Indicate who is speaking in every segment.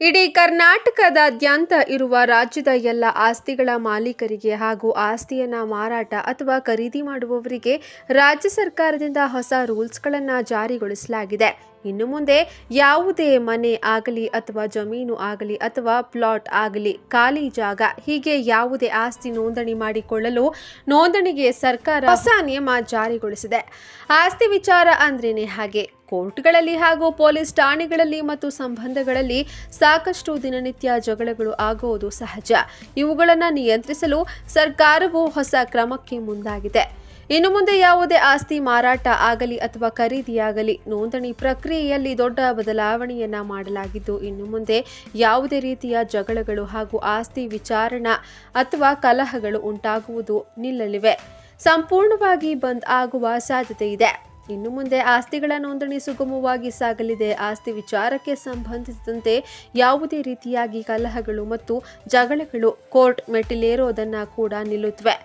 Speaker 1: ಇಡೀ ಕರ್ನಾಟಕದಾದ್ಯಂತ ಇರುವ ರಾಜ್ಯದ ಎಲ್ಲ ಆಸ್ತಿಗಳ ಮಾಲೀಕರಿಗೆ ಹಾಗೂ ಆಸ್ತಿಯನ್ನ ಮಾರಾಟ ಅಥವಾ ಖರೀದಿ ಮಾಡುವವರಿಗೆ ರಾಜ್ಯ ಸರ್ಕಾರದಿಂದ ಹೊಸ ರೂಲ್ಸ್ಗಳನ್ನು ಜಾರಿಗೊಳಿಸಲಾಗಿದೆ. ಇನ್ನು ಮುಂದೆ ಯಾವುದೇ ಮನೆ ಆಗಲಿ ಅಥವಾ ಜಮೀನು ಆಗಲಿ ಅಥವಾ ಪ್ಲಾಟ್ ಆಗಲಿ ಖಾಲಿ ಜಾಗ, ಹೀಗೆ ಯಾವುದೇ ಆಸ್ತಿ ನೋಂದಣಿ ಮಾಡಿಕೊಳ್ಳಲು ನೋಂದಣಿಗೆ ಸರ್ಕಾರ ಹೊಸ ನಿಯಮ ಜಾರಿಗೊಳಿಸಿದೆ. ಆಸ್ತಿ ವಿಚಾರ ಅಂದ್ರೇನೆ ಹಾಗೆ. ಕೋರ್ಟ್ಗಳಲ್ಲಿ ಹಾಗೂ ಪೊಲೀಸ್ ಠಾಣೆಗಳಲ್ಲಿ ಮತ್ತು ಸಂಬಂಧಗಳಲ್ಲಿ ಸಾಕಷ್ಟು ದಿನನಿತ್ಯ ಜಗಳಗಳು ಆಗುವುದು ಸಹಜ. ಇವುಗಳನ್ನು ನಿಯಂತ್ರಿಸಲು ಸರ್ಕಾರವು ಹೊಸ ಕ್ರಮಕ್ಕೆ ಮುಂದಾಗಿದೆ. ಇನ್ನು ಮುಂದೆ ಯಾವುದೇ ಆಸ್ತಿ ಮಾರಾಟ ಆಗಲಿ ಅಥವಾ ಖರೀದಿಯಾಗಲಿ ನೋಂದಣಿ ಪ್ರಕ್ರಿಯೆಯಲ್ಲಿ ದೊಡ್ಡ ಬದಲಾವಣೆಯನ್ನ ಮಾಡಲಾಗಿದ್ದು, ಇನ್ನು ಮುಂದೆ ಯಾವುದೇ ರೀತಿಯ ಜಗಳಗಳು ಹಾಗೂ ಆಸ್ತಿ ವಿಚಾರಣಾ ಅಥವಾ ಕಲಹಗಳು ಉಂಟಾಗುವುದು ನಿಲ್ಲಲಿವೆ. ಸಂಪೂರ್ಣವಾಗಿ ಬಂದ್ ಆಗುವ ಸಾಧ್ಯತೆ ಇದೆ. ಇನ್ನು ಮುಂದೆ ಆಸ್ತಿಗಳ ನೋಂದಣಿ ಸುಗಮವಾಗಿ ಸಾಗಲಿದೆ. ಆಸ್ತಿ ವಿಚಾರಕ್ಕೆ ಸಂಬಂಧಿಸಿದಂತೆ ಯಾವುದೇ ರೀತಿಯಾಗಿ ಕಲಹಗಳು ಮತ್ತು ಜಗಳಗಳು ಕೋರ್ಟ್ ಮೆಟ್ಟಿಲೇರೋದನ್ನು ಕೂಡ ನಿಲ್ಲುತ್ತವೆ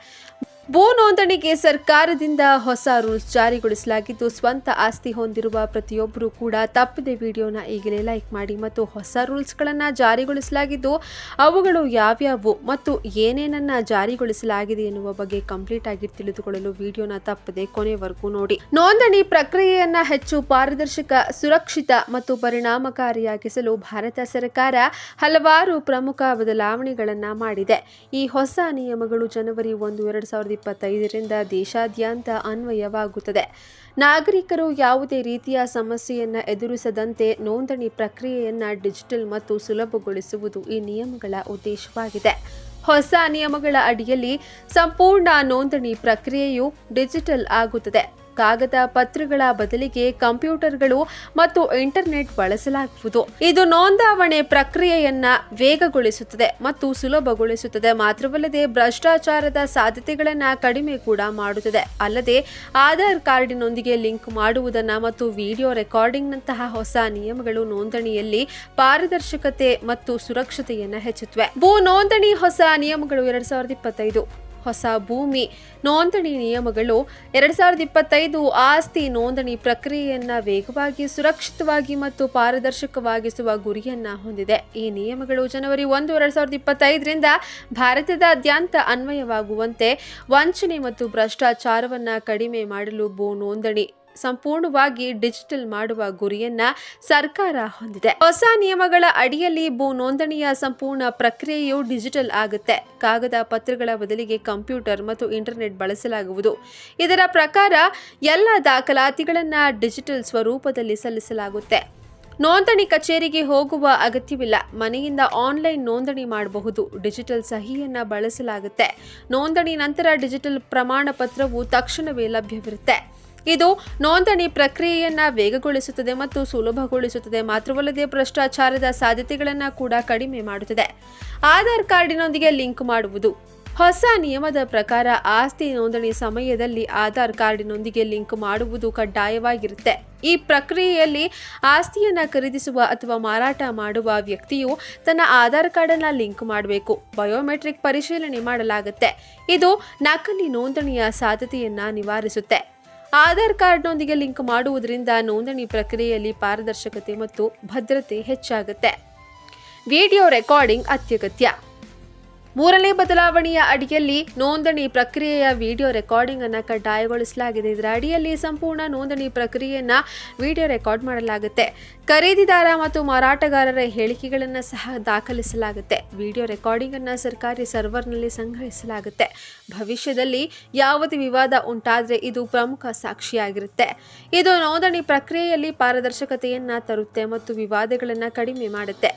Speaker 1: ಭೂ ನೋಂದಣಿಗೆ ಸರ್ಕಾರದಿಂದ ಹೊಸ ರೂಲ್ಸ್ ಜಾರಿಗೊಳಿಸಲಾಗಿದ್ದು, ಸ್ವಂತ ಆಸ್ತಿ ಹೊಂದಿರುವ ಪ್ರತಿಯೊಬ್ಬರೂ ಕೂಡ ತಪ್ಪದೆ. ವಿಡಿಯೋನ ಈಗಲೇ ಲೈಕ್ ಮಾಡಿ ಮತ್ತು ಹೊಸ ರೂಲ್ಸ್ಗಳನ್ನು ಜಾರಿಗೊಳಿಸಲಾಗಿದ್ದು, ಅವುಗಳು ಯಾವ್ಯಾವು ಮತ್ತು ಏನೇನನ್ನ ಜಾರಿಗೊಳಿಸಲಾಗಿದೆ ಎನ್ನುವ ಬಗ್ಗೆ ಕಂಪ್ಲೀಟ್ ಆಗಿ ತಿಳಿದುಕೊಳ್ಳಲು ವಿಡಿಯೋನ ತಪ್ಪದೆ ಕೊನೆವರೆಗೂ ನೋಡಿ. ನೋಂದಣಿ ಪ್ರಕ್ರಿಯೆಯನ್ನು ಹೆಚ್ಚು ಪಾರದರ್ಶಕ, ಸುರಕ್ಷಿತ ಮತ್ತು ಪರಿಣಾಮಕಾರಿಯಾಗಿಸಲು ಭಾರತ ಸರ್ಕಾರ ಹಲವಾರು ಪ್ರಮುಖ ಬದಲಾವಣೆಗಳನ್ನು ಮಾಡಿದೆ. ಈ ಹೊಸ ನಿಯಮಗಳು ಜನವರಿ ಒಂದು, ಎರಡು ಸಾವಿರದ ಇಪ್ಪತ್ತೈದರಿಂದ ದೇಶಾದ್ಯಂತ ಅನ್ವಯವಾಗುತ್ತದೆ. ನಾಗರಿಕರು ಯಾವುದೇ ರೀತಿಯ ಸಮಸ್ಯೆಯನ್ನು ಎದುರಿಸದಂತೆ ನೋಂದಣಿ ಪ್ರಕ್ರಿಯೆಯನ್ನು ಡಿಜಿಟಲ್ ಮತ್ತು ಸುಲಭಗೊಳಿಸುವುದು ಈ ನಿಯಮಗಳ ಉದ್ದೇಶವಾಗಿದೆ. ಹೊಸ ನಿಯಮಗಳ ಅಡಿಯಲ್ಲಿ ಸಂಪೂರ್ಣ ನೋಂದಣಿ ಪ್ರಕ್ರಿಯೆಯು ಡಿಜಿಟಲ್ ಆಗುತ್ತದೆ. ಕಾಗದ ಪತ್ರಗಳ ಬದಲಿಗೆ ಕಂಪ್ಯೂಟರ್ಗಳು ಮತ್ತು ಇಂಟರ್ನೆಟ್ ಬಳಸಲಾಗುವುದು. ಇದು ನೋಂದಾವಣೆ ಪ್ರಕ್ರಿಯೆಯನ್ನ ವೇಗಗೊಳಿಸುತ್ತದೆ ಮತ್ತು ಸುಲಭಗೊಳಿಸುತ್ತದೆ. ಮಾತ್ರವಲ್ಲದೆ ಭ್ರಷ್ಟಾಚಾರದ ಸಾಧ್ಯತೆಗಳನ್ನು ಕಡಿಮೆ ಕೂಡ ಮಾಡುತ್ತದೆ. ಅಲ್ಲದೆ ಆಧಾರ್ ಕಾರ್ಡಿನೊಂದಿಗೆ ಲಿಂಕ್ ಮಾಡುವುದನ್ನ ಮತ್ತು ವಿಡಿಯೋ ರೆಕಾರ್ಡಿಂಗ್ನಂತಹ ಹೊಸ ನಿಯಮಗಳು ನೋಂದಣಿಯಲ್ಲಿ ಪಾರದರ್ಶಕತೆ ಮತ್ತು ಸುರಕ್ಷತೆಯನ್ನು ಹೆಚ್ಚುತ್ತವೆ. ಭೂ ನೋಂದಣಿ ಹೊಸ ನಿಯಮಗಳು ಎರಡ್ ಸಾವಿರದ ಇಪ್ಪತ್ತೈದು. ಹೊಸ ಭೂಮಿ. ನೋಂದಣಿ ನಿಯಮಗಳು ಎರಡ್ ಸಾವಿರದ ಇಪ್ಪತ್ತೈದು ಆಸ್ತಿ ನೋಂದಣಿ ಪ್ರಕ್ರಿಯೆಯನ್ನ ವೇಗವಾಗಿ ಸುರಕ್ಷಿತವಾಗಿ ಮತ್ತು ಪಾರದರ್ಶಕವಾಗಿಸುವ ಗುರಿಯನ್ನ ಹೊಂದಿದೆ. ಈ ನಿಯಮಗಳು ಜನವರಿ ಒಂದು ಎರಡ್ ಸಾವಿರದ ಇಪ್ಪತ್ತೈದರಿಂದ ಭಾರತದಾದ್ಯಂತ ಅನ್ವಯವಾಗುವಂತೆ ವಂಚನೆ ಮತ್ತು ಭ್ರಷ್ಟಾಚಾರವನ್ನ ಕಡಿಮೆ ಮಾಡಲು ಭೂ ನೋಂದಣಿ ಸಂಪೂರ್ಣವಾಗಿ ಡಿಜಿಟಲ್ ಮಾಡುವ ಗುರಿಯನ್ನ ಸರ್ಕಾರ ಹೊಂದಿದೆ. ಹೊಸ ನಿಯಮಗಳ ಅಡಿಯಲ್ಲಿ ಭೂ ನೋಂದಣಿಯ ಸಂಪೂರ್ಣ ಪ್ರಕ್ರಿಯೆಯು ಡಿಜಿಟಲ್ ಆಗುತ್ತೆ. ಕಾಗದ ಪತ್ರಗಳ ಬದಲಿಗೆ ಕಂಪ್ಯೂಟರ್ ಮತ್ತು ಇಂಟರ್ನೆಟ್ ಬಳಸಲಾಗುವುದು. ಇದರ ಪ್ರಕಾರ ಎಲ್ಲ ದಾಖಲಾತಿಗಳನ್ನು ಡಿಜಿಟಲ್ ಸ್ವರೂಪದಲ್ಲಿ ಸಲ್ಲಿಸಲಾಗುತ್ತೆ. ನೋಂದಣಿ ಕಚೇರಿಗೆ ಹೋಗುವ ಅಗತ್ಯವಿಲ್ಲ. ಮನೆಯಿಂದ ಆನ್ಲೈನ್ ನೋಂದಣಿ ಮಾಡಬಹುದು. ಡಿಜಿಟಲ್ ಸಹಿಯನ್ನ ಬಳಸಲಾಗುತ್ತೆ. ನೋಂದಣಿ ನಂತರ ಡಿಜಿಟಲ್ ಪ್ರಮಾಣ ಪತ್ರವು ತಕ್ಷಣವೇ ಲಭ್ಯವಿರುತ್ತೆ. ಇದು ನೋಂದಣಿ ಪ್ರಕ್ರಿಯೆಯನ್ನ ವೇಗಗೊಳಿಸುತ್ತದೆ ಮತ್ತು ಸುಲಭಗೊಳಿಸುತ್ತದೆ. ಮಾತ್ರವಲ್ಲದೆ ಭ್ರಷ್ಟಾಚಾರದ ಸಾಧ್ಯತೆಗಳನ್ನು ಕೂಡ ಕಡಿಮೆ ಮಾಡುತ್ತದೆ. ಆಧಾರ್ ಕಾರ್ಡಿನೊಂದಿಗೆ ಲಿಂಕ್ ಮಾಡುವುದು. ಹೊಸ ನಿಯಮದ ಪ್ರಕಾರ ಆಸ್ತಿ ನೋಂದಣಿ ಸಮಯದಲ್ಲಿ ಆಧಾರ್ ಕಾರ್ಡಿನೊಂದಿಗೆ ಲಿಂಕ್ ಮಾಡುವುದು ಕಡ್ಡಾಯವಾಗಿರುತ್ತೆ. ಈ ಪ್ರಕ್ರಿಯೆಯಲ್ಲಿ ಆಸ್ತಿಯನ್ನು ಖರೀದಿಸುವ ಅಥವಾ ಮಾರಾಟ ಮಾಡುವ ವ್ಯಕ್ತಿಯು ತನ್ನ ಆಧಾರ್ ಕಾರ್ಡನ್ನು ಲಿಂಕ್ ಮಾಡಬೇಕು. ಬಯೋಮೆಟ್ರಿಕ್ ಪರಿಶೀಲನೆ ಮಾಡಲಾಗುತ್ತೆ. ಇದು ನಕಲಿ ನೋಂದಣಿಯ ಸಾಧ್ಯತೆಯನ್ನು ನಿವಾರಿಸುತ್ತೆ. ಆಧಾರ್ ಕಾರ್ಡ್ನೊಂದಿಗೆ ಲಿಂಕ್ ಮಾಡುವುದರಿಂದ ನೋಂದಣಿ ಪ್ರಕ್ರಿಯೆಯಲ್ಲಿ ಪಾರದರ್ಶಕತೆ ಮತ್ತು ಭದ್ರತೆ ಹೆಚ್ಚಾಗುತ್ತೆ. ವಿಡಿಯೋ ರೆಕಾರ್ಡಿಂಗ್ ಅತ್ಯಗತ್ಯ. ಮೂರನೇ ಬದಲಾವಣೆಯ ಅಡಿಯಲ್ಲಿ ನೋಂದಣಿ ಪ್ರಕ್ರಿಯೆಯ ವಿಡಿಯೋ ರೆಕಾರ್ಡಿಂಗ್ ಅನ್ನು ಕಡ್ಡಾಯಗೊಳಿಸಲಾಗಿದೆ. ಇದರ ಅಡಿಯಲ್ಲಿ ಸಂಪೂರ್ಣ ನೋಂದಣಿ ಪ್ರಕ್ರಿಯೆಯನ್ನ ವಿಡಿಯೋ ರೆಕಾರ್ಡ್ ಮಾಡಲಾಗುತ್ತೆ. ಖರೀದಿದಾರ ಮತ್ತು ಮಾರಾಟಗಾರರ ಹೇಳಿಕೆಗಳನ್ನು ಸಹ ದಾಖಲಿಸಲಾಗುತ್ತೆ. ವಿಡಿಯೋ ರೆಕಾರ್ಡಿಂಗ್ ಅನ್ನು ಸರ್ಕಾರಿ ಸರ್ವರ್ನಲ್ಲಿ ಸಂಗ್ರಹಿಸಲಾಗುತ್ತೆ. ಭವಿಷ್ಯದಲ್ಲಿ ಯಾವುದೇ ವಿವಾದ ಉಂಟಾದರೆ ಇದು ಪ್ರಮುಖ ಸಾಕ್ಷಿಯಾಗಿರುತ್ತೆ. ಇದು ನೋಂದಣಿ ಪ್ರಕ್ರಿಯೆಯಲ್ಲಿ ಪಾರದರ್ಶಕತೆಯನ್ನು ತರುತ್ತೆ ಮತ್ತು ವಿವಾದಗಳನ್ನು ಕಡಿಮೆ ಮಾಡುತ್ತೆ.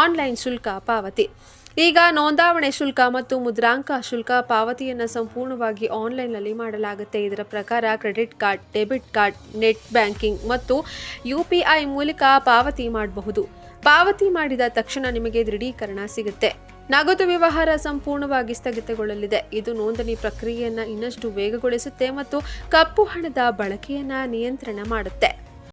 Speaker 1: ಆನ್ಲೈನ್ ಶುಲ್ಕ ಪಾವತಿ ಈಗ ನೋಂದಾವಣೆ ಶುಲ್ಕ ಮತ್ತು ಮುದ್ರಾಂಕ ಶುಲ್ಕ ಪಾವತಿಯನ್ನು ಸಂಪೂರ್ಣವಾಗಿ ಆನ್ಲೈನ್ನಲ್ಲಿ ಮಾಡಲಾಗುತ್ತೆ. ಇದರ ಪ್ರಕಾರ credit card, debit card, net banking ಮತ್ತು ಯು ಮೂಲಕ ಪಾವತಿ ಮಾಡಬಹುದು. ಪಾವತಿ ಮಾಡಿದ ತಕ್ಷಣ ನಿಮಗೆ ದೃಢೀಕರಣ ಸಿಗುತ್ತೆ. ನಗದು ವ್ಯವಹಾರ ಸಂಪೂರ್ಣವಾಗಿ ಸ್ಥಗಿತಗೊಳ್ಳಲಿದೆ. ಇದು ನೋಂದಣಿ ಪ್ರಕ್ರಿಯೆಯನ್ನು ಇನ್ನಷ್ಟು ವೇಗಗೊಳಿಸುತ್ತೆ ಮತ್ತು ಕಪ್ಪು ಹಣದ ಬಳಕೆಯನ್ನು ನಿಯಂತ್ರಣ ಮಾಡುತ್ತೆ.